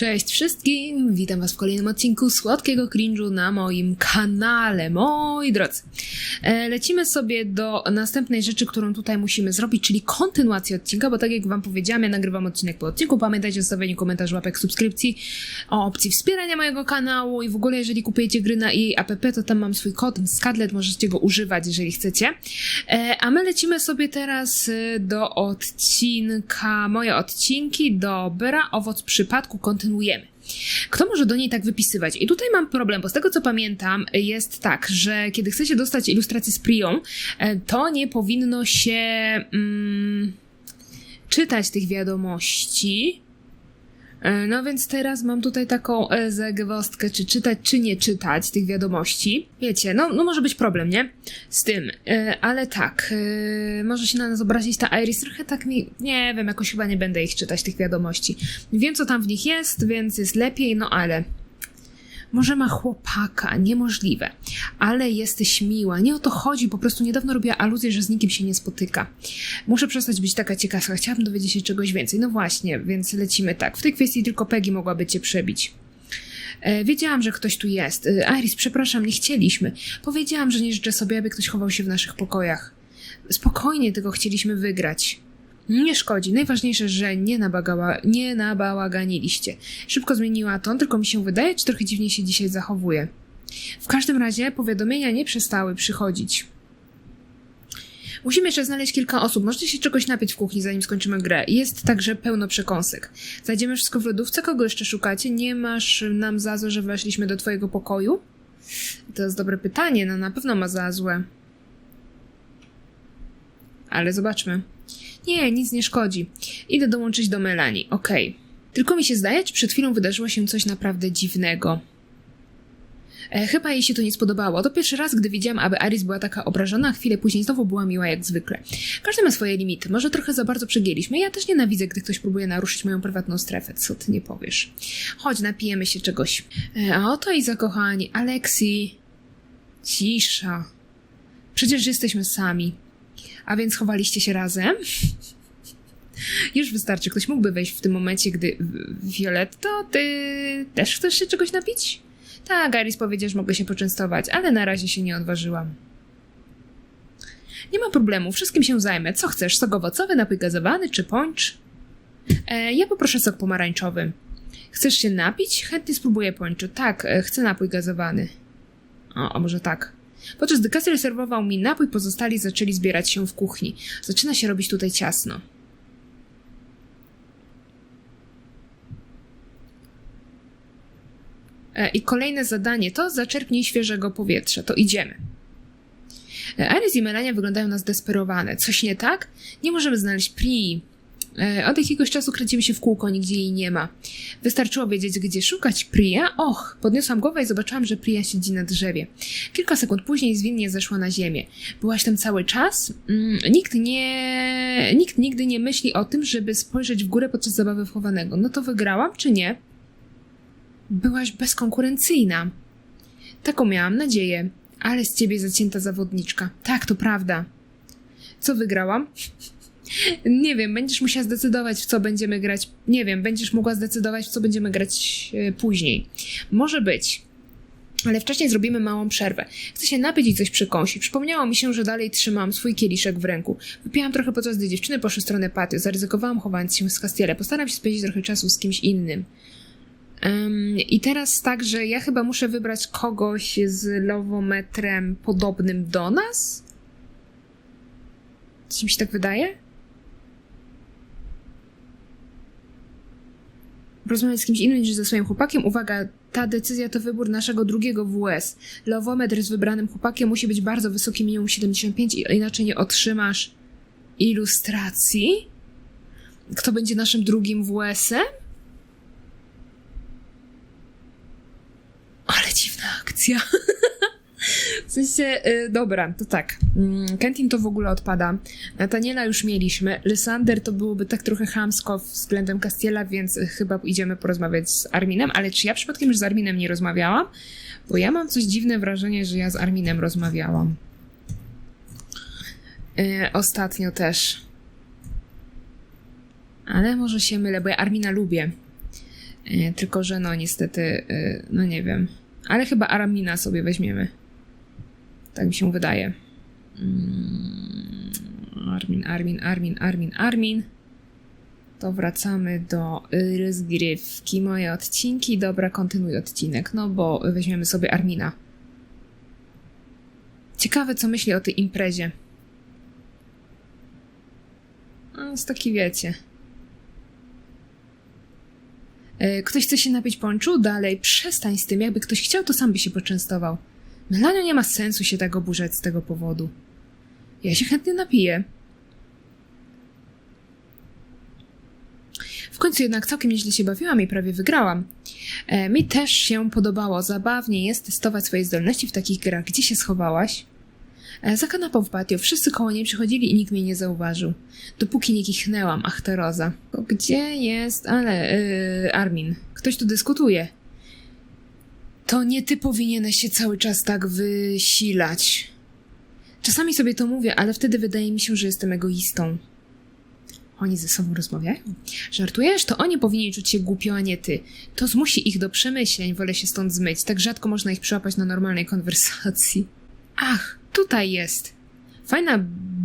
Cześć wszystkim, witam was w kolejnym odcinku Słodkiego Cringe'u na moim kanale, moi drodzy. E, lecimy sobie do następnej rzeczy, którą tutaj musimy zrobić, czyli kontynuację odcinka, bo tak jak wam powiedziałam, ja nagrywam odcinek po odcinku, pamiętajcie o zostawieniu komentarzy, łapek, subskrypcji, o opcji wspierania mojego kanału i w ogóle jeżeli kupujecie gry na EA app, to tam mam swój kod Skadlet, możecie go używać, jeżeli chcecie. E, a my lecimy sobie teraz e, do odcinka, moje odcinki, dobra, owoc przypadku, kontynuujemy. Kto może do niej tak wypisywać? I tutaj mam problem, bo z tego co pamiętam, jest tak, że kiedy chcecie dostać ilustrację z Prią, e, to nie powinno się mm, czytać tych wiadomości. E, No więc teraz mam tutaj taką e, zagwozdkę, czy czytać, czy nie czytać tych wiadomości. Wiecie, no, no może być problem, nie? Z tym, E, ale tak, może się na nas obrazić ta Iris, trochę tak mi, nie wiem, jakoś chyba nie będę ich czytać, tych wiadomości. Wiem, co tam w nich jest, więc jest lepiej, no ale... Może ma chłopaka, niemożliwe, ale jesteś miła. Nie o to chodzi, po prostu niedawno robiła aluzję, że z nikim się nie spotyka. Muszę przestać być taka ciekawa, chciałabym dowiedzieć się czegoś więcej. No właśnie, więc lecimy tak. W tej kwestii tylko Peggy mogłaby cię przebić. E, wiedziałam, że ktoś tu jest. E, Iris, przepraszam, nie chcieliśmy. Powiedziałam, że nie życzę sobie, aby ktoś chował się w naszych pokojach. Spokojnie tylko chcieliśmy wygrać. Nie szkodzi. Najważniejsze, że nie, nabagała, nie nabałaganiliście. Szybko zmieniła ton, tylko mi się wydaje, czy trochę dziwnie się dzisiaj zachowuje. W każdym razie powiadomienia nie przestały przychodzić. Musimy jeszcze znaleźć kilka osób. Możecie się czegoś napić w kuchni, zanim skończymy grę. Jest także pełno przekąsek. Zajdziemy wszystko w lodówce? Kogo jeszcze szukacie? Nie masz nam za złe, że weszliśmy do twojego pokoju? To jest dobre pytanie. No na pewno ma za złe. Ale zobaczmy. Nie, nic nie szkodzi. Idę dołączyć do Melanie. Okej. Tylko mi się zdaje, czy przed chwilą wydarzyło się coś naprawdę dziwnego. E, chyba jej się to nie spodobało. To pierwszy raz, gdy widziałam, aby Aris była taka obrażona, a chwilę później znowu była miła jak zwykle. Każdy ma swoje limity. Może trochę za bardzo przegięliśmy. Ja też nienawidzę, gdy ktoś próbuje naruszyć moją prywatną strefę. Co ty nie powiesz? Chodź, napijemy się czegoś. E, a oto i zakochani. Alexi. Cisza. Przecież jesteśmy sami. A więc chowaliście się razem? Już wystarczy. Ktoś mógłby wejść w tym momencie, gdy... Violetto, ty też chcesz się czegoś napić? Tak, Iris powiedział, że mogę się poczęstować, ale na razie się nie odważyłam. Nie ma problemu, wszystkim się zajmę. Co chcesz? Sok owocowy, napój gazowany czy pończ? E, ja poproszę sok pomarańczowy. Chcesz się napić? Chętnie spróbuję pończu. Tak, e, chcę napój gazowany. O, a może tak. Podczas gdy kasjer serwował mi napój, pozostali zaczęli zbierać się w kuchni. Zaczyna się robić tutaj ciasno. E, I kolejne zadanie to zaczerpnij świeżego powietrza. To idziemy. E, Iris i Melania wyglądają na zdesperowane. Coś nie tak? Nie możemy znaleźć Pri. E, Od jakiegoś czasu kręcimy się w kółko, nigdzie jej nie ma. Wystarczyło wiedzieć, gdzie szukać Priya. Och, podniosłam głowę i zobaczyłam, że Priya siedzi na drzewie. Kilka sekund później zwinnie zeszła na ziemię. Byłaś tam cały czas? Mm, nikt nie... Nikt nigdy nie myśli o tym, żeby spojrzeć w górę podczas zabawy wchowanego. No to wygrałam, czy nie? Byłaś bezkonkurencyjna. Taką miałam nadzieję. Ale z ciebie zacięta zawodniczka. Tak, to prawda. Co wygrałam? Nie wiem, będziesz musiała zdecydować, w co będziemy grać. Nie wiem, będziesz mogła zdecydować, w co będziemy grać e, później. Może być. Ale wcześniej zrobimy małą przerwę. Chcę się napić i coś przykąsić. Przypomniało mi się, że dalej trzymam swój kieliszek w ręku. Wypiłam trochę podczas gdy dziewczyny poszły w stronę patio. Zaryzykowałam chowając się z Castiele. Postaram się spędzić trochę czasu z kimś innym. Em, I teraz tak, że ja chyba muszę wybrać kogoś z lowometrem podobnym do nas? Czy mi się tak wydaje? Rozmawiać z kimś innym niż ze swoim chłopakiem. Uwaga, ta decyzja to wybór naszego drugiego WS. Lowometr z wybranym chłopakiem musi być bardzo wysoki, minimum 75, i- inaczej nie otrzymasz ilustracji. Kto będzie naszym drugim WS-em? Ale dziwna akcja. W sensie, y, dobra, to tak. Mm, Kentin to w ogóle odpada. Nataniela już mieliśmy. Lysander to byłoby tak trochę chamsko względem Castiela, więc y, chyba idziemy porozmawiać z Arminem. Ale czy ja przypadkiem już z Arminem nie rozmawiałam? Bo ja mam coś dziwne wrażenie, że ja z Arminem rozmawiałam. Y, ostatnio też. Ale może się mylę, bo ja Armina lubię. E, tylko, że no niestety, e, no nie wiem. Ale chyba Aramina sobie weźmiemy. Tak mi się wydaje. Mm, Armin, Armin, Armin, Armin, Armin. To wracamy do rozgrywki. Moje odcinki. Dobra, kontynuuj odcinek. No bo weźmiemy sobie Armina. Ciekawe, co myśli o tej imprezie. No, jest taki wiecie. E, Ktoś chce się napić ponczu? Dalej, przestań z tym. Jakby ktoś chciał, to sam by się poczęstował. Melaniu nie ma sensu się tak oburzać z tego powodu. Ja się chętnie napiję. W końcu jednak całkiem nieźle się bawiłam i prawie wygrałam. E, mi też się podobało. Zabawnie jest testować swoje zdolności w takich grach. Gdzie się schowałaś? E, za kanapą w patio. Wszyscy koło niej przychodzili i nikt mnie nie zauważył. Dopóki nie kichnęłam. Ach, Teroza. Gdzie jest... Ale... Yy, Armin. Ktoś tu dyskutuje. To nie ty powinieneś się cały czas tak wysilać. Czasami sobie to mówię, ale wtedy wydaje mi się, że jestem egoistą. Oni ze sobą rozmawiają? Żartujesz? To oni powinni czuć się głupio, a nie ty. To zmusi ich do przemyśleń, wolę się stąd zmyć. Tak rzadko można ich przyłapać na normalnej konwersacji. Ach, tutaj jest. Fajna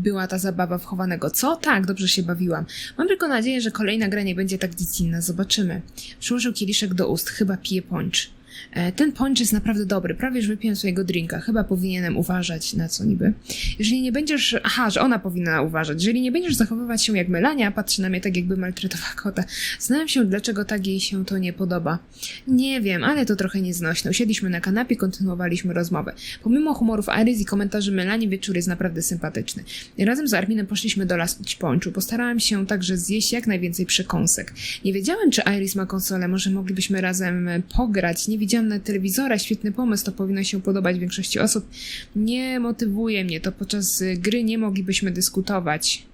była ta zabawa wchowanego, co? Tak, dobrze się bawiłam. Mam tylko nadzieję, że kolejna gra nie będzie tak dziecinna. Zobaczymy. Przyłożył kieliszek do ust. Chyba pije poncz. E, Ten poncz jest naprawdę dobry. Prawie już wypiłem swojego drinka. Chyba powinienem uważać na co niby. Jeżeli nie będziesz... Aha, że ona powinna uważać. Jeżeli nie będziesz zachowywać się jak Melania, patrzy na mnie tak jakby maltretowała kota. Znałem się, dlaczego tak jej się to nie podoba. Nie wiem, ale to trochę nieznośne. Usiedliśmy na kanapie, kontynuowaliśmy rozmowę. Pomimo humorów Iris i komentarzy Melanie, wieczór jest naprawdę sympatyczny. Razem z Arminem poszliśmy do lasu ponczu. Postarałem się także zjeść jak najwięcej przekąsek. Nie wiedziałem, czy Iris ma konsolę. Może moglibyśmy razem e, pograć. Nie widziałem na telewizora. Świetny pomysł. To powinno się podobać większości osób. Nie motywuje mnie to. Podczas y, gry nie moglibyśmy dyskutować.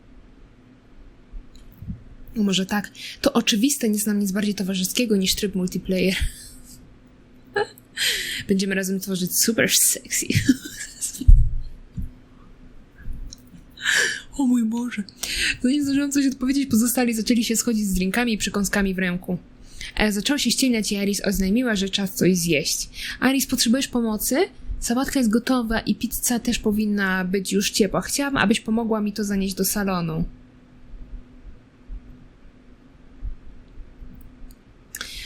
No Może tak. To oczywiste, nie znam nic bardziej towarzyskiego niż tryb multiplayer. Będziemy razem tworzyć super sexy. o mój Boże. No nie zdążyłam coś odpowiedzieć, pozostali zaczęli się schodzić z drinkami i przekąskami w ręku. E, zaczęło się ściemniać i Aris oznajmiła, że czas coś zjeść. Aris, potrzebujesz pomocy? Sałatka jest gotowa i pizza też powinna być już ciepła. Chciałam, abyś pomogła mi to zanieść do salonu.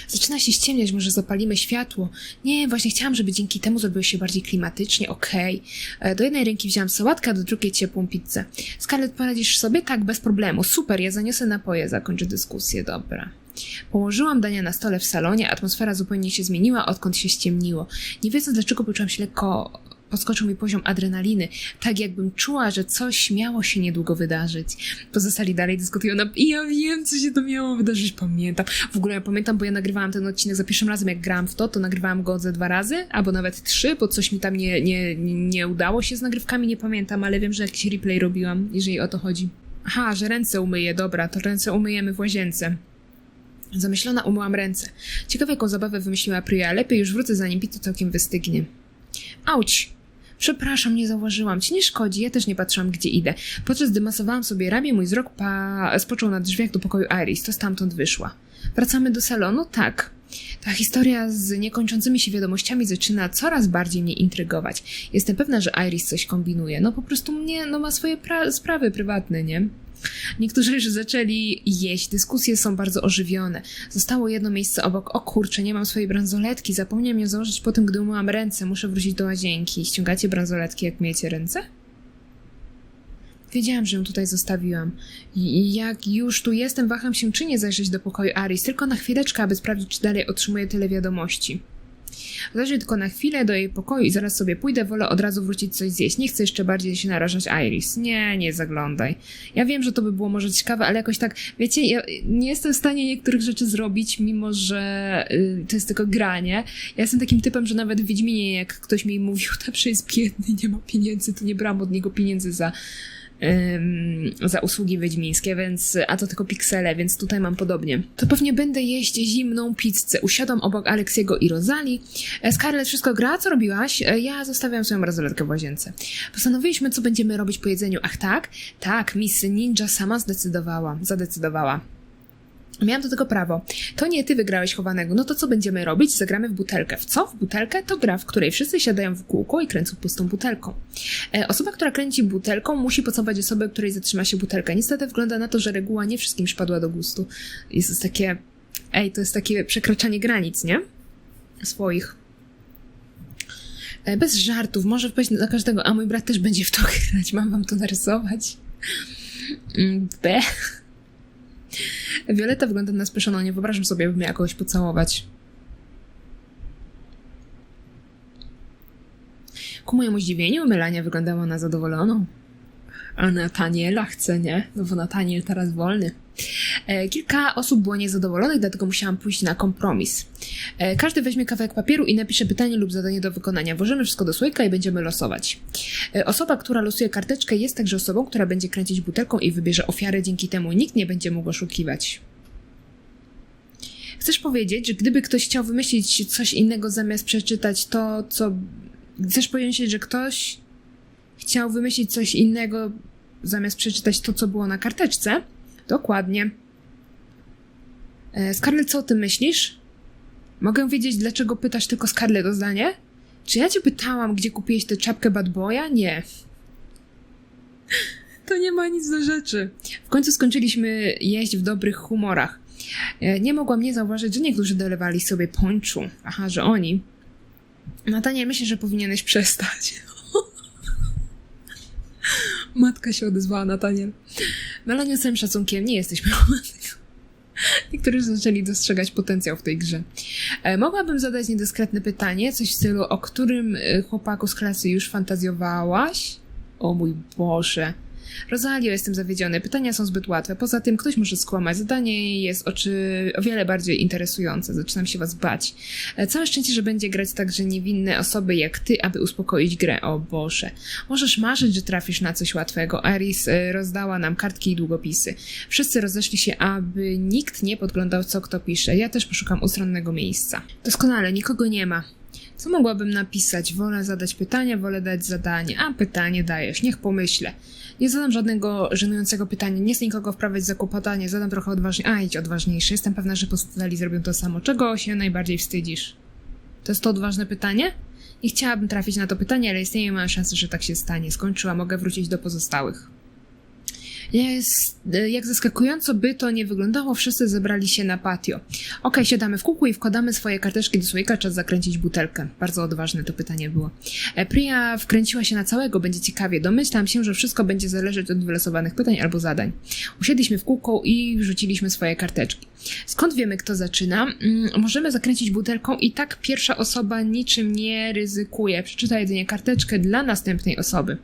Zaczyna się ściemniać, może zapalimy światło. Nie, właśnie chciałam, żeby dzięki temu zrobiło się bardziej klimatycznie, okej. E, Do jednej ręki wziąłam sałatkę, a do drugiej ciepłą pizzę. Scarlett, poradzisz sobie? Tak, bez problemu. Super, ja zaniosę napoje, zakończę dyskusję, dobra. Położyłam dania na stole w salonie, atmosfera zupełnie się zmieniła, odkąd się ściemniło. Nie wiedząc dlaczego poczułam się lekko... Podskoczył mi poziom adrenaliny, tak jakbym czuła, że coś miało się niedługo wydarzyć. Pozostali dalej dyskutują na... I ja wiem, co się to miało wydarzyć, pamiętam. W ogóle ja pamiętam, bo ja nagrywałam ten odcinek za pierwszym razem, jak grałam w to, to nagrywałam go ze dwa razy, albo nawet trzy, bo coś mi tam nie, nie, nie udało się z nagrywkami, nie pamiętam, ale wiem, że jakiś replay robiłam, jeżeli o to chodzi. Aha, że ręce umyję, dobra, to ręce umyjemy w łazience. Zamyślona umyłam ręce. Ciekawe, jaką zabawę wymyśliła Priya. Lepiej już wrócę, zanim pito całkiem wystygnie. Auć! Przepraszam, nie zauważyłam. Ci nie szkodzi, ja też nie patrzyłam, gdzie idę. Podczas gdy masowałam sobie ramię, mój wzrok pa... spoczął na drzwiach do pokoju Iris. To stamtąd wyszła. Wracamy do salonu? Tak. Ta historia z niekończącymi się wiadomościami zaczyna coraz bardziej mnie intrygować. Jestem pewna, że Iris coś kombinuje. No po prostu mnie, no ma swoje pra- sprawy prywatne, nie? Niektórzy już zaczęli jeść, dyskusje są bardzo ożywione. Zostało jedno miejsce obok. O kurczę, nie mam swojej bransoletki. Zapomniałam ją założyć po tym, gdy umyłam ręce. Muszę wrócić do łazienki. Ściągacie bransoletki, jak myjecie ręce? Wiedziałam, że ją tutaj zostawiłam. I jak już tu jestem, waham się, czy nie zajrzeć do pokoju Aris, tylko na chwileczkę, aby sprawdzić, czy dalej otrzymuje tyle wiadomości. Zajrzę tylko na chwilę do jej pokoju i zaraz sobie pójdę, wolę od razu wrócić coś zjeść. Nie chcę jeszcze bardziej się narażać Iris. Nie, nie zaglądaj. Ja wiem, że to by było może ciekawe, ale jakoś tak, wiecie, ja nie jestem w stanie niektórych rzeczy zrobić, mimo że y, to jest tylko granie. Ja jestem takim typem, że nawet w Wiedźminie, jak ktoś mi mówił, że jest biedny, nie ma pieniędzy, to nie brałam od niego pieniędzy za za usługi wiedźmińskie, więc, a to tylko piksele, więc tutaj mam podobnie. To pewnie będę jeść zimną pizzę. Usiadłam obok Aleksiego i Rozali. E, Scarlett, wszystko gra? Co robiłaś? E, Ja zostawiam swoją bransoletkę w łazience. Postanowiliśmy, co będziemy robić po jedzeniu. Ach tak? Tak, Miss Ninja sama zdecydowała. Zadecydowała. Miałam do tego prawo. To nie ty wygrałeś chowanego. No to co będziemy robić? Zagramy w butelkę. W co? W butelkę? To gra, w której wszyscy siadają w kółko i kręcą pustą butelką. E, osoba, która kręci butelką, musi pocałować osobę, której zatrzyma się butelka. Niestety wygląda na to, że reguła nie wszystkim przypadła do gustu. Jest to takie. Ej, to jest takie przekraczanie granic, nie? Swoich. E, bez żartów, może wpaść na każdego, a mój brat też będzie w to grać. Mam wam to narysować. Mm, B. Violeta wygląda na spieszoną, nie wyobrażam sobie, bym miała kogoś pocałować. Ku mojemu zdziwieniu, Melania wyglądała na zadowoloną. A Nataniela chce, nie? No bo Nataniel teraz wolny. E, kilka osób było niezadowolonych, dlatego musiałam pójść na kompromis. E, każdy weźmie kawałek papieru i napisze pytanie lub zadanie do wykonania. Włożymy wszystko do słoika i będziemy losować. E, osoba, która losuje karteczkę, jest także osobą, która będzie kręcić butelką i wybierze ofiarę. Dzięki temu nikt nie będzie mógł oszukiwać. Chcesz powiedzieć, że gdyby ktoś chciał wymyślić coś innego zamiast przeczytać to, co. Chcesz powiedzieć, że ktoś chciał wymyślić coś innego zamiast przeczytać to, co było na karteczce? Dokładnie. E, Scarlett, co o tym myślisz? Mogę wiedzieć, dlaczego pytasz tylko Scarlett o zdanie? Czy ja cię pytałam, gdzie kupiłeś tę czapkę Bad Boya? Nie. To nie ma nic do rzeczy. W końcu skończyliśmy jeść w dobrych humorach. E, Nie mogłam nie zauważyć, że niektórzy dolewali sobie ponczu. Aha, że oni. Nataniel, myślę, że powinieneś przestać. Matka się odezwała, Nataniel. Melania, z całym szacunkiem, nie jesteś problematyką. Niektórzy zaczęli dostrzegać potencjał w tej grze. E, mogłabym zadać niedyskretne pytanie, coś w stylu, o którym e, chłopaku z klasy już fantazjowałaś? O mój Boże. Rosalio, jestem zawiedziony. Pytania są zbyt łatwe. Poza tym ktoś może skłamać. Zadanie jest o wiele bardziej interesujące. Zaczynam się was bać. E, Całe szczęście, że będzie grać także niewinne osoby jak ty, aby uspokoić grę. O Boże. Możesz marzyć, że trafisz na coś łatwego. Aris e, rozdała nam kartki i długopisy. Wszyscy rozeszli się, aby nikt nie podglądał, co kto pisze. Ja też poszukam ustronnego miejsca. Doskonale, nikogo nie ma. Co mogłabym napisać? Wolę zadać pytanie, wolę dać zadanie. A pytanie dajesz, niech pomyślę. Nie zadam żadnego żenującego pytania, nie chcę nikogo wprawiać w zakłopotanie, zadam trochę odważniej. A, idź odważniejszy. Jestem pewna, że pozostali zrobią to samo. Czego się najbardziej wstydzisz? To jest to odważne pytanie? Nie chciałabym trafić na to pytanie, ale istnieje mała szansa, że tak się stanie. Skończyła, mogę wrócić do pozostałych. Jest, e, jak zaskakująco by to nie wyglądało, wszyscy zebrali się na patio. Okej, siadamy w kółku i wkładamy swoje karteczki do słoika, czas zakręcić butelkę. Bardzo odważne to pytanie było. E, Priya wkręciła się na całego, będzie ciekawie. Domyślam się, że wszystko będzie zależeć od wylosowanych pytań albo zadań. Usiedliśmy w kółko i wrzuciliśmy swoje karteczki. Skąd wiemy, kto zaczyna? Mm, możemy zakręcić butelką i tak pierwsza osoba niczym nie ryzykuje. Przeczyta jedynie karteczkę dla następnej osoby.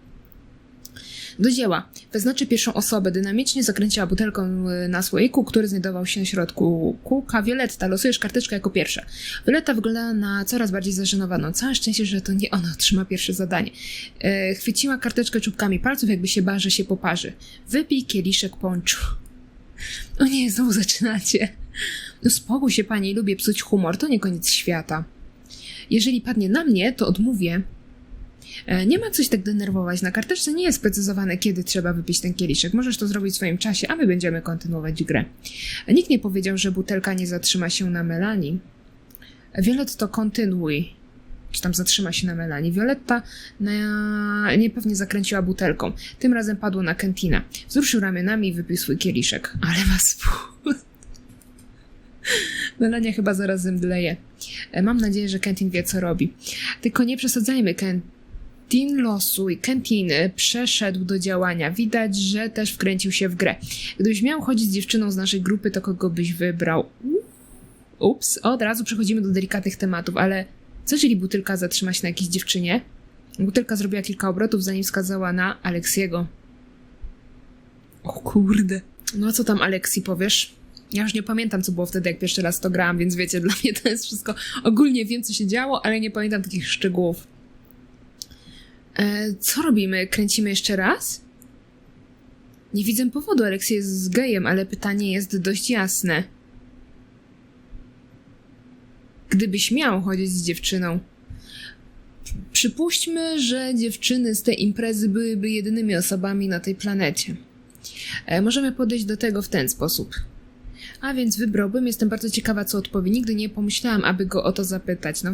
Do dzieła. Wyznaczy pierwszą osobę. Dynamicznie zakręciła butelką y, na słoiku, który znajdował się na środku kółka. Violetta, losujesz karteczkę jako pierwsza. Violetta wygląda na coraz bardziej zażenowaną. Całe szczęście, że to nie ona otrzyma pierwsze zadanie. E, chwyciła karteczkę czubkami palców, jakby się bała, że się poparzy. Wypij kieliszek ponczu. O nie, znowu zaczynacie. No spokój się pani, lubię psuć humor, to nie koniec świata. Jeżeli padnie na mnie, to odmówię, Nie ma coś tak denerwować. Na karteczce nie jest sprecyzowane, kiedy trzeba wypić ten kieliszek. Możesz to zrobić w swoim czasie, a my będziemy kontynuować grę. E, Nikt nie powiedział, że butelka nie zatrzyma się na Melanii. Violet to kontynuuj. Czy tam zatrzyma się na Melanii. Violetta na... niepewnie zakręciła butelką. Tym razem padło na Kentina. Wzruszył ramionami i wypił swój kieliszek. Ale was... Melania chyba zaraz zemdleje. E, Mam nadzieję, że Kentin wie, co robi. Tylko nie przesadzajmy, Kentin losuj. Kentin przeszedł do działania. Widać, że też wkręcił się w grę. Gdybyś miał chodzić z dziewczyną z naszej grupy, to kogo byś wybrał? Ups, od razu przechodzimy do delikatnych tematów, ale co jeżeli butelka zatrzyma się na jakiejś dziewczynie? Butelka zrobiła kilka obrotów, zanim wskazała na Aleksiego. O kurde. No a co tam Aleksi powiesz? Ja już nie pamiętam, co było wtedy, jak pierwszy raz to grałam, więc wiecie, dla mnie to jest wszystko. Ogólnie wiem, co się działo, ale nie pamiętam takich szczegółów. E, co robimy? Kręcimy jeszcze raz? Nie widzę powodu, Aleksy jest z gejem, ale pytanie jest dość jasne. Gdybyś miał chodzić z dziewczyną. Przypuśćmy, że dziewczyny z tej imprezy byłyby jedynymi osobami na tej planecie. E, możemy podejść do tego w ten sposób. A więc wybrałbym, jestem bardzo ciekawa, co odpowie. Nigdy nie pomyślałam, aby go o to zapytać. No,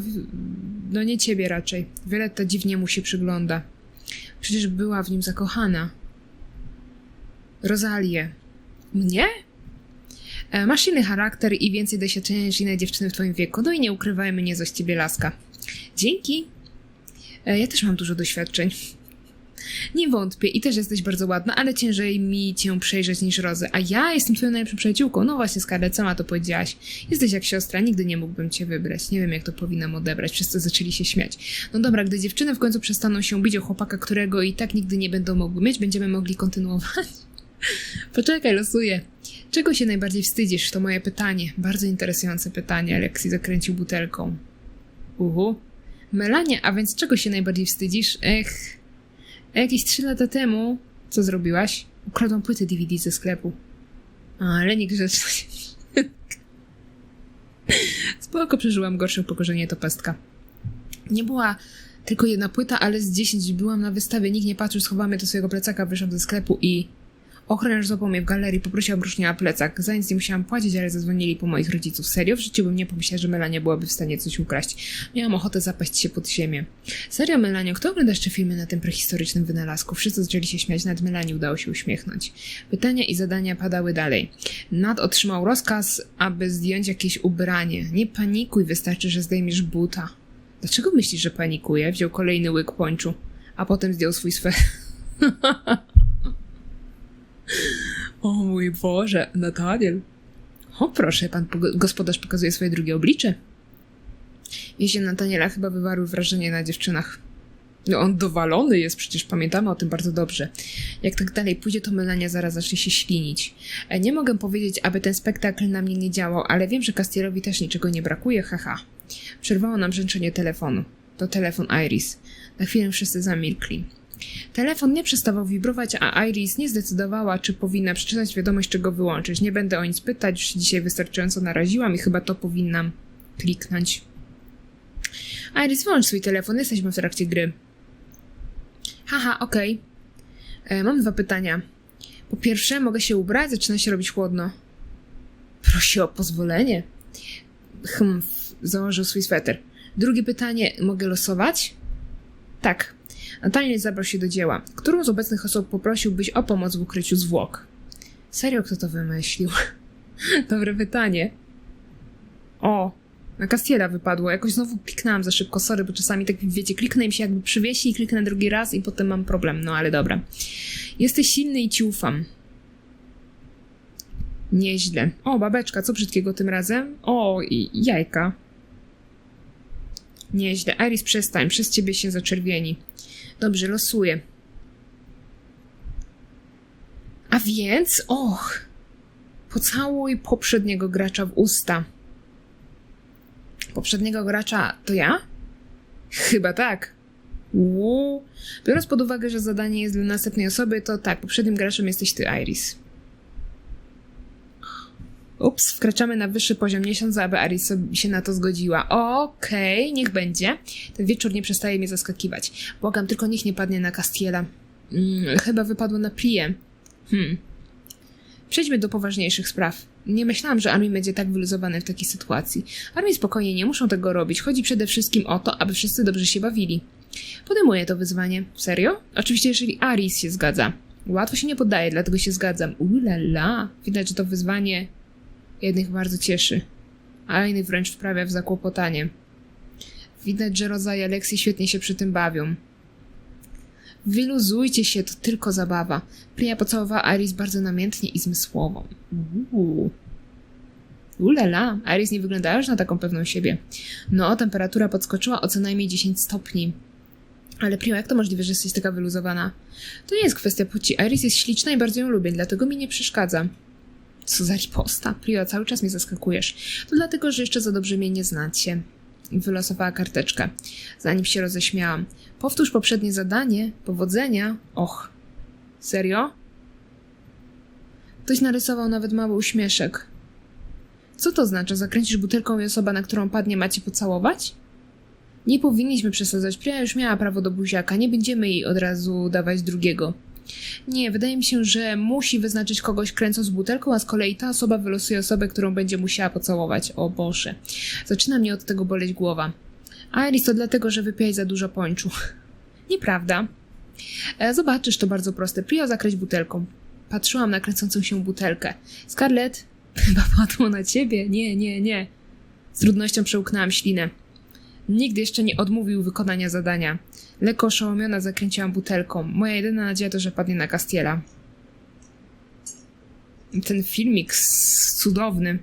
no nie ciebie raczej. Violetta dziwnie mu się przygląda. Przecież była w nim zakochana. Rozalię. Mnie? E, Masz silny charakter i więcej doświadczenia niż inne dziewczyny w twoim wieku. No i nie ukrywajmy, nie z ciebie laska. Dzięki. E, Ja też mam dużo doświadczeń. Nie wątpię i też jesteś bardzo ładna, ale ciężej mi cię przejrzeć niż Rozę. A ja jestem twoją najlepszą przyjaciółką. No właśnie, Scarlett, sama to powiedziałaś. Jesteś jak siostra, nigdy nie mógłbym cię wybrać. Nie wiem, jak to powinnam odebrać. Wszyscy zaczęli się śmiać. No dobra, gdy dziewczyny w końcu przestaną się bić o chłopaka, którego i tak nigdy nie będą mogły mieć, będziemy mogli kontynuować. Poczekaj, losuję. Czego się najbardziej wstydzisz? To moje pytanie. Bardzo interesujące pytanie. Alexi zakręcił butelką. Uhu. Melania, a więc czego się najbardziej wstydzisz? Ech. Jakieś trzy lata temu. Co zrobiłaś? Ukradłam płyty DVD ze sklepu. A, ale niegrzeczność. Spoko, przeżyłam gorsze upokorzenie to pestka. Nie była tylko jedna płyta, ale z dziesięć byłam na wystawie. Nikt nie patrzył, schowałam do swojego plecaka, wyszłam ze sklepu i... Ochroniarz złapał mnie w galerii, poprosił o brusznia plecak. Za nic nie musiałam płacić, ale zadzwonili po moich rodziców. Serio? W życiu bym nie pomyślała, że Melania byłaby w stanie coś ukraść. Miałam ochotę zapaść się pod ziemię. Serio, Melanio? Kto ogląda jeszcze filmy na tym prehistorycznym wynalazku? Wszyscy zaczęli się śmiać, nawet Melanie udało się uśmiechnąć. Pytania i zadania padały dalej. Nad otrzymał rozkaz, aby zdjąć jakieś ubranie. Nie panikuj, wystarczy, że zdejmiesz buta. Dlaczego myślisz, że panikuje? Wziął kolejny łyk pończu, a potem zdjął swój swe... O mój Boże, Nataniel. O proszę, pan gospodarz pokazuje swoje drugie oblicze. Wiezie Nataniela chyba wywarły wrażenie na dziewczynach. No on dowalony jest, przecież pamiętamy o tym bardzo dobrze. Jak tak dalej pójdzie, to Melania zaraz zacznie się ślinić. E, Nie mogę powiedzieć, aby ten spektakl na mnie nie działał, ale wiem, że Castielowi też niczego nie brakuje, haha. Przerwało nam brzęczenie telefonu. To telefon Iris. Na chwilę wszyscy zamilkli. Telefon nie przestawał wibrować, a Iris nie zdecydowała, czy powinna przeczytać wiadomość, czy go wyłączyć. Nie będę o nic pytać, już się dzisiaj wystarczająco naraziłam i chyba to powinnam kliknąć. Iris, wyłącz swój telefon, jesteśmy w trakcie gry. Haha, okej. E, Mam dwa pytania. Po pierwsze, mogę się ubrać? Zaczyna się robić chłodno. Prosi o pozwolenie. Hm, założył swój sweter. Drugie pytanie, mogę losować? Tak. Nataniel zabrał się do dzieła. Którą z obecnych osób poprosiłbyś o pomoc w ukryciu zwłok? Serio, kto to wymyślił? Dobre pytanie. O, na Castiela wypadło. Jakoś znowu kliknęłam za szybko, sorry, bo czasami tak wiecie, kliknę im się jakby przywiesi i kliknę drugi raz i potem mam problem. No ale dobra. Jesteś silny i ci ufam. Nieźle. O, babeczka, co brzydkiego tym razem? O, i jajka. Nieźle. Iris, przestań, przez ciebie się zaczerwieni. Dobrze, losuję. A więc, och, pocałuj poprzedniego gracza w usta. Poprzedniego gracza to ja? Chyba tak. Uuu. Biorąc pod uwagę, że zadanie jest dla następnej osoby, to tak, poprzednim graczem jesteś ty, Iris. Ups, wkraczamy na wyższy poziom, sądzę, aby sobie się na to zgodziła. Okej, niech będzie. Ten wieczór nie przestaje mnie zaskakiwać. Błagam, tylko niech nie padnie na Castiela. Mm, chyba wypadło na Prię. Hmm. Przejdźmy do poważniejszych spraw. Nie myślałam, że Armin będzie tak wyluzowany w takiej sytuacji. Armin spokojnie, nie muszą tego robić. Chodzi przede wszystkim o to, aby wszyscy dobrze się bawili. Podejmuję to wyzwanie. Serio? Oczywiście, jeżeli Aris się zgadza. Łatwo się nie poddaje, dlatego się zgadzam. Ulala. Widać, że to wyzwanie jednych bardzo cieszy, a innych wręcz wprawia w zakłopotanie. Widać, że Roza i Aleksy świetnie się przy tym bawią. Wyluzujcie się, to tylko zabawa. Priya pocałowała Iris bardzo namiętnie i zmysłowo. Uuu. Ulala, Iris nie wyglądała już na taką pewną siebie. No, temperatura podskoczyła o co najmniej 10 stopni. Ale Priya, jak to możliwe, że jesteś taka wyluzowana? To nie jest kwestia płci. Iris jest śliczna i bardzo ją lubię, dlatego mi nie przeszkadza. Co za riposta? Priya, cały czas mnie zaskakujesz. To dlatego, że jeszcze za dobrze mnie nie znacie. Wylosowała karteczkę, zanim się roześmiałam. Powtórz poprzednie zadanie. Powodzenia. Och. Serio? Ktoś narysował nawet mały uśmieszek. Co to znaczy? Zakręcisz butelką i osoba, na którą padnie, macie pocałować? Nie powinniśmy przesadzać. Priya już miała prawo do buziaka. Nie będziemy jej od razu dawać drugiego. Nie, wydaje mi się, że musi wyznaczyć kogoś kręcąc butelką, a z kolei ta osoba wylosuje osobę, którą będzie musiała pocałować. O Boże. Zaczyna mnie od tego boleć głowa. Iris, to dlatego, że wypiłeś za dużo pończu. Nieprawda. E, zobaczysz, to bardzo proste. Prio zakryć butelką. Patrzyłam na kręcącą się butelkę. Scarlett, chyba padło na ciebie. Nie, nie, nie. Z trudnością przełknęłam ślinę. Nigdy jeszcze nie odmówił wykonania zadania. Lekko oszołomiona zakręciłam butelką. Moja jedyna nadzieja to, że padnie na Castiela. Ten filmik cudowny.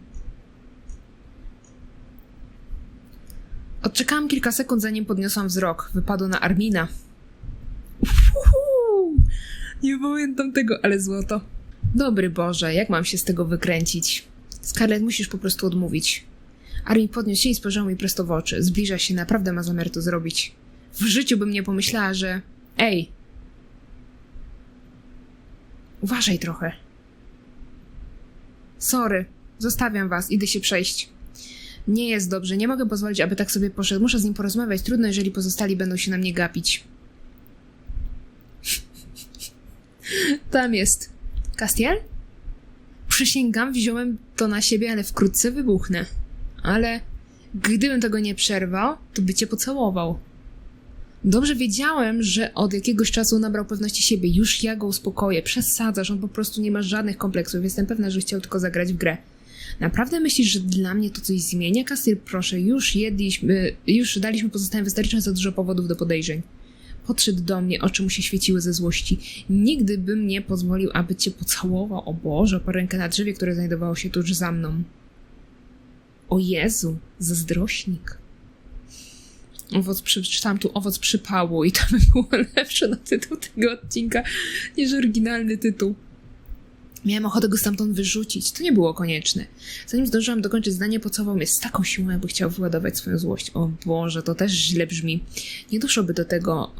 Odczekałam kilka sekund, zanim podniosłam wzrok. Wypadło na Armina. Uhu, nie pamiętam tego, ale złoto. Dobry Boże, jak mam się z tego wykręcić? Scarlett, musisz po prostu odmówić. Armin podniósł się i spojrzał mi prosto w oczy. Zbliża się, naprawdę ma zamiar to zrobić. W życiu bym nie pomyślała, że... Ej! Uważaj trochę. Sorry, zostawiam was, idę się przejść. Nie jest dobrze, nie mogę pozwolić, aby tak sobie poszedł. Muszę z nim porozmawiać. Trudno, jeżeli pozostali będą się na mnie gapić. Tam jest. Castiel? Przysięgam, wziąłem to na siebie, ale wkrótce wybuchnę. Ale gdybym tego nie przerwał, to by cię pocałował. Dobrze wiedziałem, że od jakiegoś czasu nabrał pewności siebie. Już ja go uspokoję. Przesadzasz, on po prostu nie ma żadnych kompleksów. Jestem pewna, że chciał tylko zagrać w grę. Naprawdę myślisz, że dla mnie to coś zmienia? Kastir, proszę, już jedliśmy, już daliśmy pozostałym wystarczająco dużo powodów do podejrzeń. Podszedł do mnie, oczy mu się świeciły ze złości. Nigdy bym nie pozwolił, aby cię pocałował. O Boże, po rękę na drzewie, które znajdowało się tuż za mną. O Jezu, zazdrośnik. Owoc, przy- czytałam tu owoc przypału i to by było lepsze na tytuł tego odcinka niż oryginalny tytuł. Miałem ochotę go stamtąd wyrzucić. To nie było konieczne. Zanim zdążyłam dokończyć zdanie, pocałował mnie z taką siłą, jakby chciał wyładować swoją złość. O Boże, to też źle brzmi. Nie doszłoby do tego.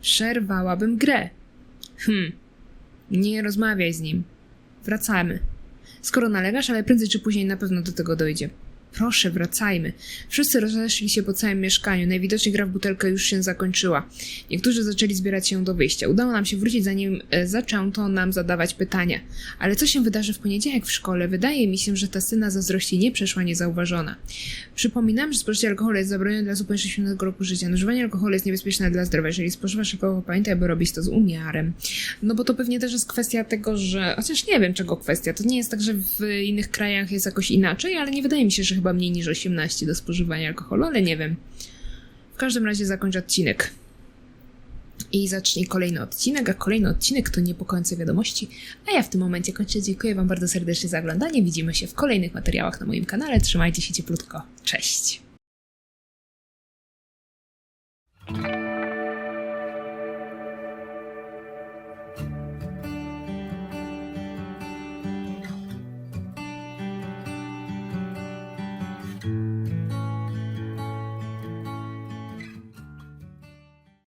Przerwałabym grę. Hm. Nie rozmawiaj z nim. Wracamy. Skoro nalegasz, ale prędzej czy później na pewno do tego dojdzie. Proszę, wracajmy. Wszyscy rozeszli się po całym mieszkaniu. Najwidoczniej gra w butelkę już się zakończyła. Niektórzy zaczęli zbierać się do wyjścia. Udało nam się wrócić, zanim e, zaczęto nam zadawać pytania. Ale co się wydarzy w poniedziałek w szkole? Wydaje mi się, że ta syna zazdrości nie przeszła niezauważona. Przypominam, że spożycie alkoholu jest zabronione dla poniżej 18 roku życia. Używanie alkoholu jest niebezpieczne dla zdrowia. Jeżeli spożywasz alkohol, pamiętaj, aby robić to z umiarem. No bo to pewnie też jest kwestia tego, że... Chociaż nie wiem, czego kwestia. To nie jest tak, że w innych krajach jest jakoś inaczej, ale nie wydaje mi się, że chyba mniej niż 18 do spożywania alkoholu, ale nie wiem. W każdym razie zakończę odcinek. I zacznij kolejny odcinek, a kolejny odcinek to niepokojące wiadomości. A ja w tym momencie kończę. Dziękuję Wam bardzo serdecznie za oglądanie. Widzimy się w kolejnych materiałach na moim kanale. Trzymajcie się cieplutko. Cześć!